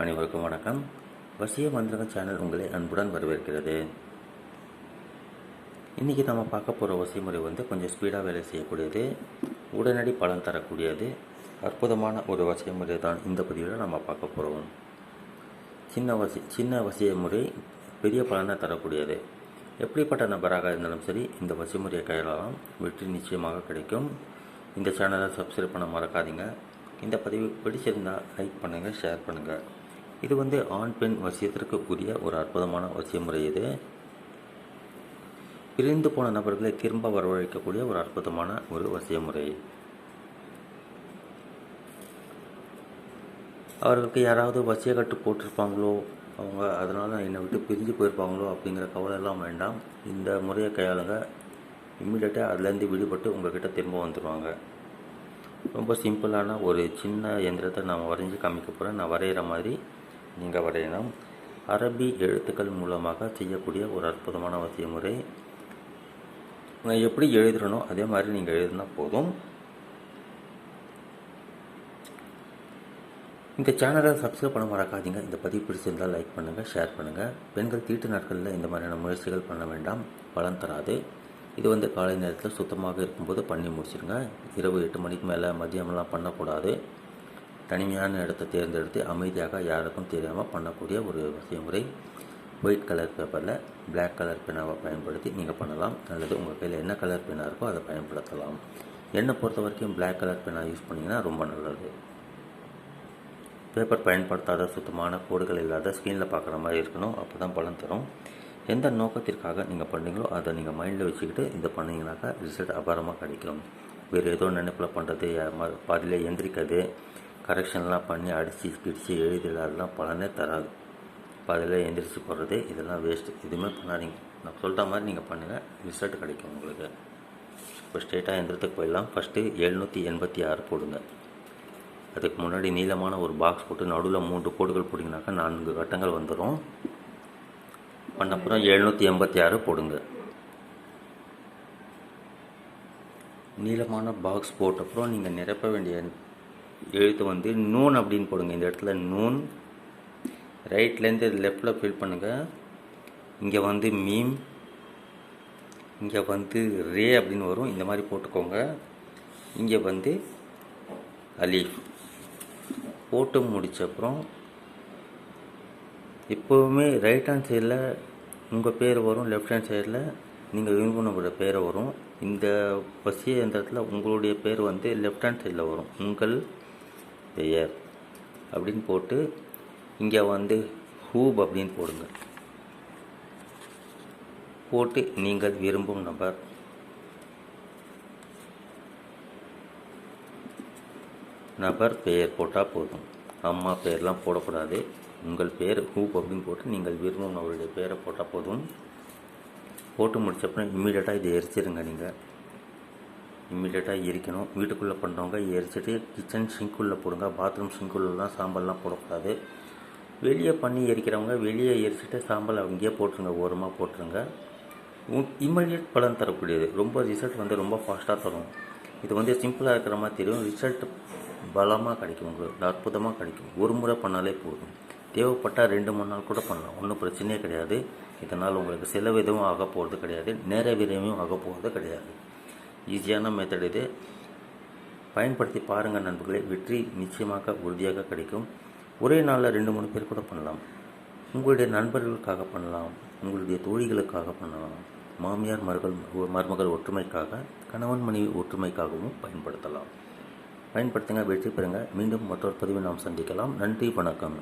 அனைவருக்கும் வணக்கம். வசிய மந்திரக சேனல் உங்களை அன்புடன் வரவேற்கிறது. இன்றைக்கி நம்ம பார்க்க போகிற வசிய முறை வந்து கொஞ்சம் ஸ்பீடாக வேலை செய்யக்கூடியது உடனடி பலன் தரக்கூடியது அற்புதமான ஒரு வசிய முறை தான் இந்த பதிவில் நம்ம பார்க்க போகிறோம் சின்ன வசி சின்ன வசிய முறை பெரிய பலனை தரக்கூடியது. எப்படிப்பட்ட நபராக இருந்தாலும் சரி இந்த வசிமுறையை கையாளலாம். வெற்றி நிச்சயமாக கிடைக்கும். இந்த சேனலை சப்ஸ்கிரைப் பண்ண மறக்காதீங்க. இந்த பதிவு பிடிச்சிருந்தால் லைக் பண்ணுங்கள் ஷேர் பண்ணுங்கள் இது வந்து ஆண் பெண் வசியத்திற்கு உரிய ஒரு அற்புதமான வசிய முறை இது. பிரிந்து போன நபர்களை திரும்ப வரவழைக்கக்கூடிய ஒரு அற்புதமான ஒரு வசிய முறை அவர்களுக்கு யாராவது வசிய கட்டு போட்டிருப்பாங்களோ அவங்க அதனால் என்னை விட்டு பிரிஞ்சு போயிருப்பாங்களோ அப்படிங்கிற கவலை எல்லாம் வேண்டாம். இந்த முறையை கையாளுங்க. இம்மிடியட்டாக அதுலேருந்து விடுபட்டு உங்கள்கிட்ட திரும்ப வந்துடுவாங்க ரொம்ப சிம்பிளான ஒரு சின்ன எந்திரத்தை நான் வரைஞ்சி காமிக்க போகிறேன் நான் வரைகிற மாதிரி நீங்கள் வரையணும் அரபி எழுத்துக்கள் மூலமாக செய்யக்கூடிய ஒரு அற்புதமான வசிய முறை எப்படி எழுதுறனோ அதே மாதிரி நீங்கள் எழுதினா போதும். இந்த சேனலை சப்ஸ்கிரைப் பண்ண மறக்காதீங்க. இந்த பதிவு பிடிச்சிருந்தால் லைக் பண்ணுங்கள் ஷேர் பண்ணுங்கள் பெண்கள் தீட்டு நாட்களில் இந்த மாதிரியான முயற்சிகள் பண்ண வேண்டாம். பலன் தராது. இது வந்து காலை நேரத்தில் சுத்தமாக இருக்கும்போது பண்ணி முடிச்சிருங்க. இரவு எட்டு மணிக்கு மேலே மதியமெல்லாம் பண்ணக்கூடாது. தனிமையான இடத்தை தேர்ந்தெடுத்து அமைதியாக யாருக்கும் தெரியாமல் பண்ணக்கூடிய ஒரு வசிய முறை. ஒயிட் கலர் பேப்பரில் பிளாக் கலர் பெனாவை பயன்படுத்தி நீங்கள் பண்ணலாம். அல்லது உங்கள் கையில் என்ன கலர் பெனாக இருக்கோ அதை பயன்படுத்தலாம். என்னை பொறுத்த வரைக்கும் பிளாக் கலர் பெனா யூஸ் பண்ணிங்கன்னா ரொம்ப நல்லது. பேப்பர் பயன்படுத்தாத சுத்தமான கோடுகள் இல்லாத ஸ்க்ரீனில் பார்க்குற மாதிரி இருக்கணும். அப்போ தான் பலன் தரும். எந்த நோக்கத்திற்காக நீங்கள் பண்ணீங்களோ அதை நீங்கள் மைண்டில் வச்சுக்கிட்டு இதை பண்ணிங்கனாக்கா ரிசல்ட் அபாரமாக கிடைக்கும். வேறு ஏதோ நினைப்பில் பண்ணுறது பாதியில் எந்திரிக்கிறது கரெக்ஷன்லாம் பண்ணி அடித்து பிடிச்சி எழுதில அதெல்லாம் பலனே தராது. பாதியில் எந்திரிச்சு போடுறது இதெல்லாம் வேஸ்ட்டு எதுவுமே பண்ணாதீங்க. நான் சொல்கிற மாதிரி நீங்கள் பண்ணுங்கள் ரிசல்ட் கிடைக்கும் உங்களுக்கு. இப்போ ஸ்ட்ரெயிட்டாக எந்திரத்துக்கு போயிடலாம். ஃபஸ்ட்டு எழுநூற்றி எண்பத்தி ஆறு போடுங்க. அதுக்கு முன்னாடி நீளமான ஒரு பாக்ஸ் போட்டு நடுவில் மூன்று கோடுகள் போட்டிங்கனாக்கா நான்கு கட்டங்கள் வந்துடும் பண்ண அப்புறம் எழுநூற்றி எண்பத்தி ஆறு போடுங்க. நீளமான பாக்ஸ் போட்ட அப்புறம் நீங்கள் நிரப்ப வேண்டிய எழுத்து வந்து நூன் அப்படின்னு போடுங்க. இந்த இடத்துல நூன். ரைட்லேருந்து லெஃப்டில் ஃபில் பண்ணுங்கள் இங்கே வந்து மீம். இங்கே வந்து ரே அப்படின்னு வரும். இந்த மாதிரி போட்டுக்கோங்க. இங்கே வந்து அலீஃப். போட்டு முடிச்ச அப்புறம் எப்போவுமே ரைட் ஹேண்ட் சைடில் உங்கள் பேர் வரும். லெஃப்ட் ஹேண்ட் சைடில் நீங்கள் விரும்பினோட பேரை வரும். இந்த வசிய இடத்துல உங்களுடைய பேர் வந்து லெஃப்ட் ஹேண்ட் சைடில் வரும். உங்கள் பெயர் அப்படின்னு போட்டு இங்கே வந்து ஹூப் அப்படின்னு போடுங்க. போட்டு நீங்கள் விரும்பும் நபர். நபர் பெயர் போட்டால் போதும். அம்மா பெயர்லாம் போடக்கூடாது. உங்கள் பேர் ஹூப் அப்படின்னு போட்டு நீங்கள் விரும்பும் அவருடைய பேரை போட்டால் போதும். போட்டு முடிச்சப்பறம் இம்மீடியட்டாக இதை எரிச்சிருங்க நீங்கள் இம்மீடியட்டாக எரிக்கணும். வீட்டுக்குள்ளே பண்ணுறவங்க எரிச்சிட்டு கிச்சன் சிங்க்குள்ளே போடுங்க. பாத்ரூம் சிங்குள்ளலாம் சாம்பல்லாம் போடக்கூடாது. வெளியே பண்ணி எரிக்கிறவங்க வெளியே எரிச்சிட்டு சாம்பல் அங்கேயே போட்டுருங்க. ஓரமாக போட்டுருங்க. இம்மீடியட் பலன் தரக்கூடியது. ரொம்ப ரிசல்ட் வந்து ரொம்ப ஃபாஸ்ட்டாக தரும். இது வந்து சிம்பிளாக இருக்கிற மாதிரி தெரியும். ரிசல்ட் பலமாக கிடைக்கும். உங்களுக்கு அற்புதமாக கிடைக்கும். ஒரு முறை பண்ணாலே போதும். தேவைப்பட்டால் ரெண்டு மூணு நாள் கூட பண்ணலாம். ஒன்றும் பிரச்சனையே கிடையாது. இதனால் உங்களுக்கு செலவு எதுவும் ஆக போகிறது கிடையாது. நேர விரைவும் ஆக போகிறது கிடையாது. ஈஸியான மெத்தட் இது. பயன்படுத்தி பாருங்கள் நண்பர்களே வெற்றி நிச்சயமாக உறுதியாக கிடைக்கும். ஒரே நாளில் ரெண்டு மூணு பேர் கூட பண்ணலாம். உங்களுடைய நண்பர்களுக்காக பண்ணலாம். உங்களுடைய தோழிகளுக்காக பண்ணலாம். மாமியார் மருகள் மருமகள் ஒற்றுமைக்காக கணவன் மனைவி ஒற்றுமைக்காகவும் பயன்படுத்தலாம். பயன்படுத்துங்க வெற்றி பெறுங்க. மீண்டும் மற்றொரு பதிவை நாம் சந்திக்கலாம். நன்றி வணக்கம்.